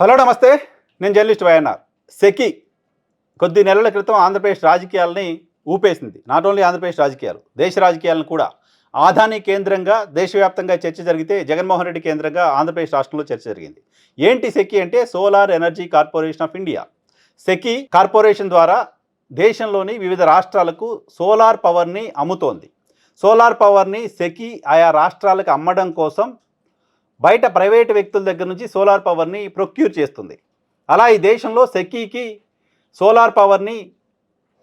Hello నమస్తే. నేను journalist YNR. సెకి కొద్ది నెలల క్రితం ఆంధ్రప్రదేశ్ రాజకీయాలని ఊపేసింది. నాట్ ఓన్లీ ఆంధ్రప్రదేశ్ రాజకీయాలు దేశ రాజకీయాలను కూడా. ఆదాని కేంద్రంగా దేశవ్యాప్తంగా చర్చ జరిగితే జగన్మోహన్ రెడ్డి కేంద్రంగా ఆంధ్రప్రదేశ్ రాష్ట్రంలో చర్చ జరిగింది. ఏంటి సెకి అంటే solar energy corporation of India. SECI corporation ద్వారా దేశంలోని వివిధ రాష్ట్రాలకు సోలార్ పవర్ని అమ్ముతోంది. సోలార్ పవర్ని సెకి ఆయా రాష్ట్రాలకు అమ్మడం కోసం బయట ప్రైవేటు వ్యక్తుల దగ్గర నుంచి సోలార్ పవర్ని ప్రొక్యూర్ చేస్తుంది. అలా ఈ దేశంలో సెకీకి సోలార్ పవర్ని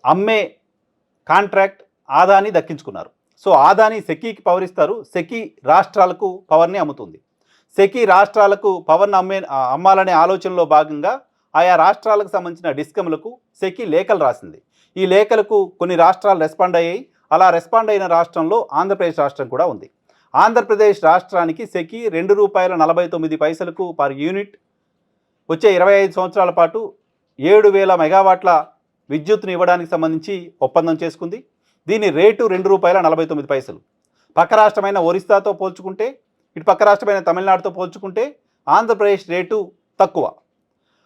అమ్మే కాంట్రాక్ట్ ఆదాని దక్కించుకున్నారు. సో ఆదాని సెకీకి పవర్ ఇస్తారు. సెకీ రాష్ట్రాలకు పవర్ని అమ్ముతుంది. సెకీ రాష్ట్రాలకు పవర్ని అమ్మే అమ్మాలనే ఆలోచనలో భాగంగా ఆయా రాష్ట్రాలకు సంబంధించిన డిస్కమ్లకు సెకీ లేఖలు రాసింది. ఈ లేఖలకు కొన్ని రాష్ట్రాలు రెస్పాండ్ అయ్యాయి. అలా రెస్పాండ్ అయిన రాష్ట్రంలో ఆంధ్రప్రదేశ్ రాష్ట్రం కూడా ఉంది. ఆంధ్రప్రదేశ్ రాష్ట్రానికి సెకి రెండు రూపాయల నలభై తొమ్మిది పైసలకు పర్ యూనిట్. వచ్చే ఇరవై ఐదు సంవత్సరాల పాటు ఏడు వేల మెగావాట్ల విద్యుత్ను ఇవ్వడానికి సంబంధించి ఒప్పందం చేసుకుంది. దీని రేటు రెండు రూపాయల నలభై తొమ్మిది పైసలు. పక్క రాష్ట్రమైన ఒరిస్సాతో పోల్చుకుంటే ఇటు పక్క రాష్ట్రమైన తమిళనాడుతో పోల్చుకుంటే ఆంధ్రప్రదేశ్ రేటు తక్కువ.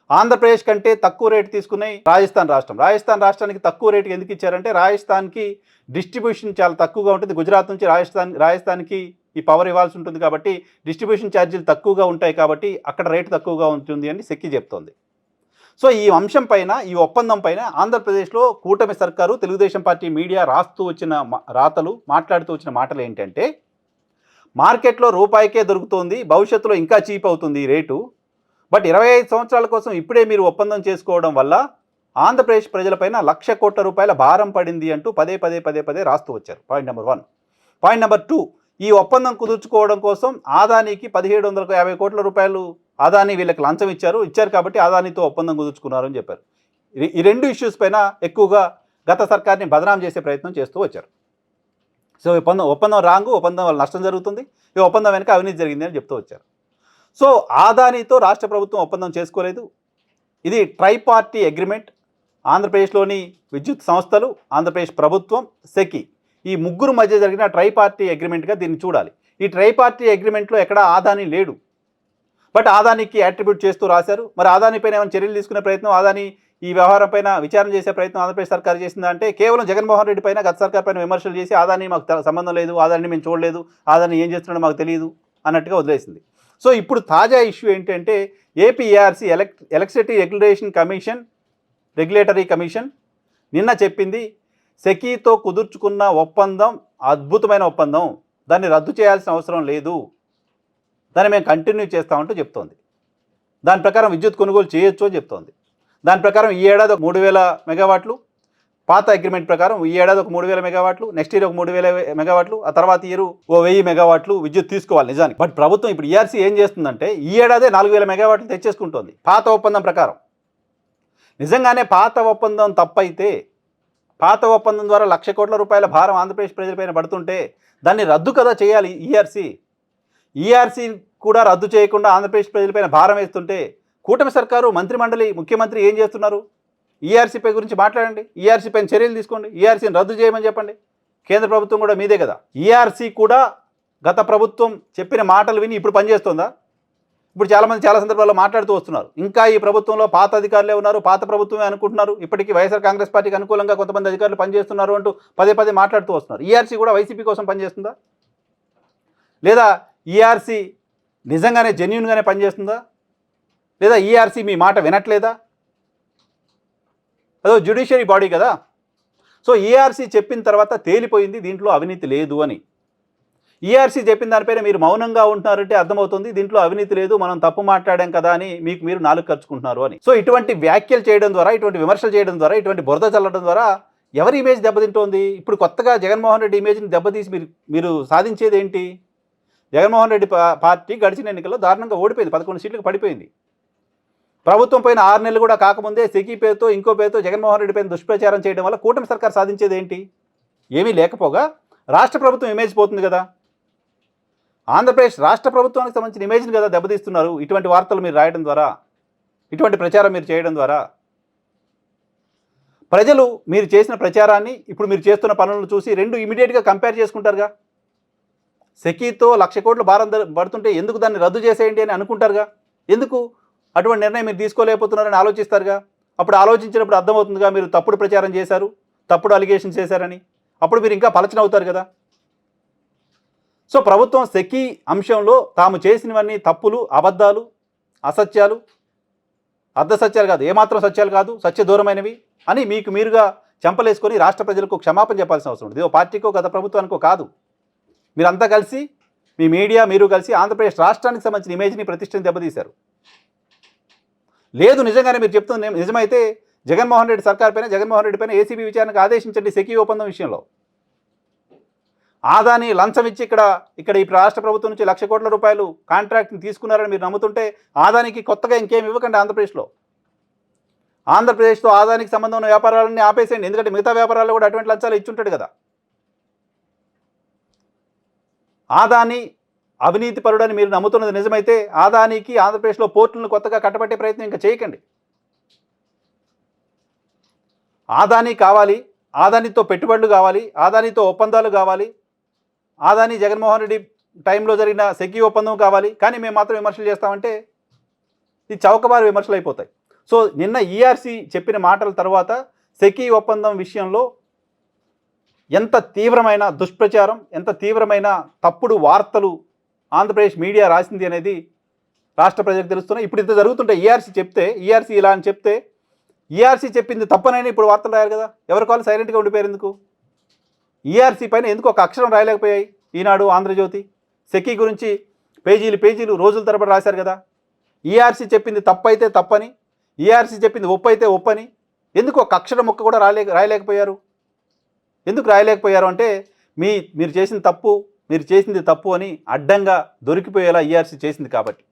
ఆంధ్రప్రదేశ్ కంటే తక్కువ రేటు తీసుకున్నాయి రాజస్థాన్ రాష్ట్రం. రాజస్థాన్ రాష్ట్రానికి తక్కువ రేటుకి ఎందుకు ఇచ్చారంటే రాజస్థాన్కి డిస్ట్రిబ్యూషన్ చాలా తక్కువగా ఉంటుంది. గుజరాత్ నుంచి రాజస్థాన్ రాజస్థాన్కి ఈ పవర్ ఇవ్వాల్సి ఉంటుంది కాబట్టి డిస్ట్రిబ్యూషన్ ఛార్జీలు తక్కువగా ఉంటాయి కాబట్టి అక్కడ రేటు తక్కువగా ఉంటుంది అని సెక్కి చెప్తోంది. సో ఈ అంశం పైన ఈ ఒప్పందం పైన ఆంధ్రప్రదేశ్లో కూటమి సర్కారు తెలుగుదేశం పార్టీ మీడియా రాస్తూ వచ్చిన రాతలు మాట్లాడుతూ వచ్చిన మాటలు ఏంటంటే మార్కెట్లో రూపాయికే దొరుకుతోంది భవిష్యత్తులో ఇంకా చీప్ అవుతుంది ఈ రేటు. బట్ ఇరవై ఐదు సంవత్సరాల కోసం ఇప్పుడే మీరు ఒప్పందం చేసుకోవడం వల్ల ఆంధ్రప్రదేశ్ ప్రజలపైన లక్ష కోట్ల రూపాయల భారం పడింది అంటూ పదే పదే పదే పదే రాస్తూ వచ్చారు. Point number one point number two ఈ ఒప్పందం కుదుర్చుకోవడం కోసం ఆదానికి పదిహేడు వందల యాభై కోట్ల రూపాయలు ఆదాని వీళ్ళకి లంచం ఇచ్చారు. ఇచ్చారు కాబట్టి ఆదానితో ఒప్పందం కుదుర్చుకున్నారని చెప్పారు. ఈ- రెండు ఇష్యూస్ పైన ఎక్కువగా గత సర్కార్ని బదనాం చేసే ప్రయత్నం చేస్తూ వచ్చారు. సో ఈ ఒప్పందం ఒప్పందం రాంగు ఒప్పందం వల్ల నష్టం జరుగుతుంది. ఈ ఒప్పందం వెనక అవినీతి జరిగింది అని చెప్తూ వచ్చారు. సో ఆదానితో రాష్ట్ర ప్రభుత్వం ఒప్పందం చేసుకోలేదు. ఇది ట్రై పార్టీ అగ్రిమెంట్. ఆంధ్రప్రదేశ్లోని విద్యుత్ సంస్థలు ఆంధ్రప్రదేశ్ ప్రభుత్వం సెకి. ఈ ముగ్గురు మధ్య జరిగిన ట్రై పార్టీ అగ్రిమెంట్గా దీన్ని చూడాలి. ఈ ట్రై పార్టీ అగ్రిమెంట్లో ఎక్కడ ఆదాని లేడు. బట్ ఆదానికి అట్రిబ్యూట్ చేస్తూ రాశారు. మరి ఆదానిపైన ఏమైనా చర్యలు తీసుకునే ప్రయత్నం ఆదాని ఈ వ్యవహారం పైన విచారణ చేసే ప్రయత్నం ఆంధ్రప్రదేశ్ సర్కార్ చేసిందంటే కేవలం జగన్మోహన్ రెడ్డి పైన గత సర్కార్ పైన విమర్శలు చేసి ఆదాని మాకు త- సంబంధం లేదు ఆదాన్ని మేము చూడలేదు ఆదాని ఏం చేస్తున్నాడో మాకు తెలియదు అన్నట్టుగా వదిలేసింది. సో ఇప్పుడు తాజా ఇష్యూ ఏంటంటే APRC elect electricity regulation commission regulatory commission నిన్న చెప్పింది సెకీతో కుదుర్చుకున్న ఒప్పందం అద్భుతమైన ఒప్పందం. దాన్ని రద్దు చేయాల్సిన అవసరం లేదు. దాన్ని మేము కంటిన్యూ చేస్తామంటూ చెప్తోంది. దాని ప్రకారం విద్యుత్ కొనుగోలు చేయొచ్చు అని చెప్తోంది. దాని ప్రకారం ఈ ఏడాది మూడు వేల మెగావాట్లు పాత అగ్రిమెంట్ ప్రకారం ఈ ఏడాది ఒక మూడు వేల మెగావాట్లు నెక్స్ట్ ఇయర్ ఒక మూడు వేల మెగావాట్లు ఆ తర్వాత ఇయర్ ఓ వెయ్యి మెగావాట్లు విద్యుత్ తీసుకోవాలి నిజానికి. బట్ ప్రభుత్వం ఇప్పుడు ఈఆర్సీ ఏం చేస్తుందంటే ఈ ఏడాదే నాలుగు వేల మెగావాట్లు తెచ్చేసుకుంటోంది పాత ఒప్పందం ప్రకారం. నిజంగానే పాత ఒప్పందం తప్పైతే పాత ఒప్పందం ద్వారా లక్ష కోట్ల రూపాయల భారం ఆంధ్రప్రదేశ్ ప్రజలపైన పడుతుంటే దాన్ని రద్దు కదా చేయాలి ఈఆర్సీ ఈఆర్సీ కూడా రద్దు చేయకుండా ఆంధ్రప్రదేశ్ ప్రజలపైన భారం వేస్తుంటే కూటమి సర్కారు మంత్రిమండలి ముఖ్యమంత్రి ఏం చేస్తున్నారు? ఈఆర్సీపై గురించి మాట్లాడండి ఈఆర్సీపై చర్యలు తీసుకోండి ఈఆర్సీని రద్దు చేయమని చెప్పండి. కేంద్ర ప్రభుత్వం కూడా మీదే కదా. ఈఆర్సీ కూడా గత ప్రభుత్వం చెప్పిన మాటలు విని ఇప్పుడు పనిచేస్తుందా? ఇప్పుడు చాలామంది చాలా సందర్భాల్లో మాట్లాడుతూ వస్తున్నారు. ఇంకా ఈ ప్రభుత్వంలో పాత అధికారులే ఉన్నారు పాత ప్రభుత్వమే అనుకుంటున్నారు. ఇప్పటికీ వైఎస్ఆర్ కాంగ్రెస్ పార్టీకి అనుకూలంగా కొంతమంది అధికారులు పనిచేస్తున్నారు అంటూ పదే పదే మాట్లాడుతూ వస్తున్నారు. ఈఆర్సీ కూడా వైసీపీ కోసం పనిచేస్తుందా? లేదా ఈఆర్సీ నిజంగానే జెన్యున్గానే పనిచేస్తుందా? లేదా ఈఆర్సీ మీ మాట వినట్లేదా? అదో జ్యుడిషియరీ బాడీ కదా. సో ఈఆర్సీ చెప్పిన తర్వాత తేలిపోయింది దీంట్లో అవినీతి లేదు అని. ఈఆర్సీ చెప్పిన దానిపైన మీరు మౌనంగా ఉంటున్నారంటే అర్థమవుతుంది దీంట్లో అవినీతి లేదు మనం తప్పు మాట్లాడాం కదా అని మీకు మీరు నాలుగు ఖర్చుకుంటున్నారు అని. సో ఇటువంటి వ్యాఖ్యలు చేయడం ద్వారా ఇటువంటి విమర్శలు చేయడం ద్వారా ఇటువంటి బురద చల్లడం ద్వారా ఎవరి ఇమేజ్ దెబ్బతింటోంది? ఇప్పుడు కొత్తగా జగన్మోహన్ రెడ్డి ఇమేజ్ని దెబ్బతీసి మీరు మీరు సాధించేది ఏంటి జగన్మోహన్ రెడ్డి పార్టీ గడిచిన ఎన్నికల్లో దారుణంగా ఓడిపోయింది పదకొండు సీట్లకు పడిపోయింది. ప్రభుత్వం పైన ఆరు నెలలు కూడా కాకముందే సెకీ పేరుతో ఇంకో పేరుతో జగన్మోహన్ రెడ్డి పైన దుష్ప్రచారం చేయడం వల్ల కూటమి సర్కార్ సాధించేది ఏంటి? ఏమీ లేకపోగా రాష్ట్ర ప్రభుత్వం ఇమేజ్ పోతుంది కదా. ఆంధ్రప్రదేశ్ రాష్ట్ర ప్రభుత్వానికి సంబంధించిన ఇమేజ్ని కదా దెబ్బతీస్తున్నారు. ఇటువంటి వార్తలు మీరు రాయడం ద్వారా ఇటువంటి ప్రచారం మీరు చేయడం ద్వారా. ప్రజలు మీరు చేసిన ప్రచారాన్ని ఇప్పుడు మీరు చేస్తున్న పనులను చూసి రెండు ఇమీడియట్గా కంపేర్ చేసుకుంటారుగా. సెకీతో లక్ష కోట్ల భారం పడుతుంటే ఎందుకు దాన్ని రద్దు చేసేయండి అని అనుకుంటారుగా? ఎందుకు? అటువంటి నిర్ణయం మీరు తీసుకోలేకపోతున్నారని ఆలోచిస్తారుగా? అప్పుడు ఆలోచించినప్పుడు అర్థమవుతుందిగా మీరు తప్పుడు ప్రచారం చేశారు తప్పుడు అలిగేషన్ చేశారని. అప్పుడు మీరు ఇంకా పలచన అవుతారు కదా? సో ప్రభుత్వం సెకీ అంశంలో తాము చేసినవన్నీ తప్పులు అబద్ధాలు అసత్యాలు అర్ధ సత్యాలు కాదు ఏమాత్రం సత్యాలు కాదు సత్య దూరమైనవి అని మీకు మీరుగా చెంపలేసుకొని రాష్ట్ర ప్రజలకు క్షమాపణ చెప్పాల్సిన అవసరం ఉంది. ఓ పార్టీకో గత ప్రభుత్వానికో కాదు. మీరంతా కలిసి మీ మీడియా మీరు కలిసి ఆంధ్రప్రదేశ్ రాష్ట్రానికి సంబంధించిన ఇమేజ్ని ప్రతిష్టని దెబ్బతీశారు. లేదు నిజంగానే మీరు చెప్తుంది నిజమైతే జగన్మోహన్ రెడ్డి సర్కార్ పైన జగన్మోహన్ రెడ్డి పైన ఏసీబీ విచారణకు ఆదేశించండి సెకీ ఒప్పందం విషయంలో. ఆదాని లంచం ఇచ్చి ఇక్కడ ఇక్కడ ఈ రాష్ట్ర ప్రభుత్వం నుంచి లక్ష కోట్ల రూపాయలు కాంట్రాక్ట్ని తీసుకున్నారని మీరు నమ్ముతుంటే ఆదానికి కొత్తగా ఇంకేం ఇవ్వకండి ఆంధ్రప్రదేశ్లో. ఆంధ్రప్రదేశ్తో ఆదానికి సంబంధం ఉన్న వ్యాపారాలన్నీ ఆపేసేయండి ఎందుకంటే మిగతా వ్యాపారాల్లో కూడా అటువంటి లంచాలు ఇచ్చుంటాడు కదా. ఆదాని అవినీతి పరుడని మీరు నమ్ముతున్నది నిజమైతే ఆదానికి ఆంధ్రప్రదేశ్లో పోర్టులను కొత్తగా కట్టబట్టే ప్రయత్నం ఇంకా చేయకండి. ఆదాని కావాలి ఆదానితో పెట్టుబడులు కావాలి ఆదానితో ఒప్పందాలు కావాలి ఆదాని జగన్మోహన్ రెడ్డి టైంలో జరిగిన సెక్యూ ఒప్పందం కావాలి కానీ మేము మాత్రం విమర్శలు చేస్తామంటే ఇది చౌకబారు విమర్శలు అయిపోతాయి సో నిన్న ఈఆర్సీ చెప్పిన మాటల తర్వాత సెకీ ఒప్పందం విషయంలో ఎంత తీవ్రమైన దుష్ప్రచారం ఎంత తీవ్రమైన తప్పుడు వార్తలు ఆంధ్రప్రదేశ్ మీడియా రాసింది అనేది రాష్ట్ర ప్రజలకు తెలుస్తున్నాయి. ఇప్పుడు ఇంత జరుగుతుంటే ఈఆర్సీ చెప్తే ఈఆర్సీ ఇలా అని చెప్తే ఈఆర్సీ చెప్పింది తప్పనైనా ఇప్పుడు వార్తలు రాయాలి కదా. ఎవరికి వాళ్ళు సైలెంట్గా ఉండిపోయారు ఎందుకు? ఈఆర్సీ పైన ఎందుకు ఒక అక్షరం రాయలేకపోయాయి ఈనాడు ఆంధ్రజ్యోతి? సెకీ గురించి పేజీలు పేజీలు రోజుల తరబడి రాశారు కదా. ఈఆర్సీ చెప్పింది తప్పైతే తప్పని ఈఆర్సీ చెప్పింది ఒప్పు అయితే ఒప్పని ఎందుకు ఒక అక్షరం ముక్క కూడా రాలే రాయలేకపోయారు? ఎందుకు రాయలేకపోయారు అంటే మీ మీరు చేసిన తప్పు మీరు చేసింది తప్పు అని అడ్డంగా దొరికిపోయేలా ఈఆర్సీ చేసింది కాబట్టి.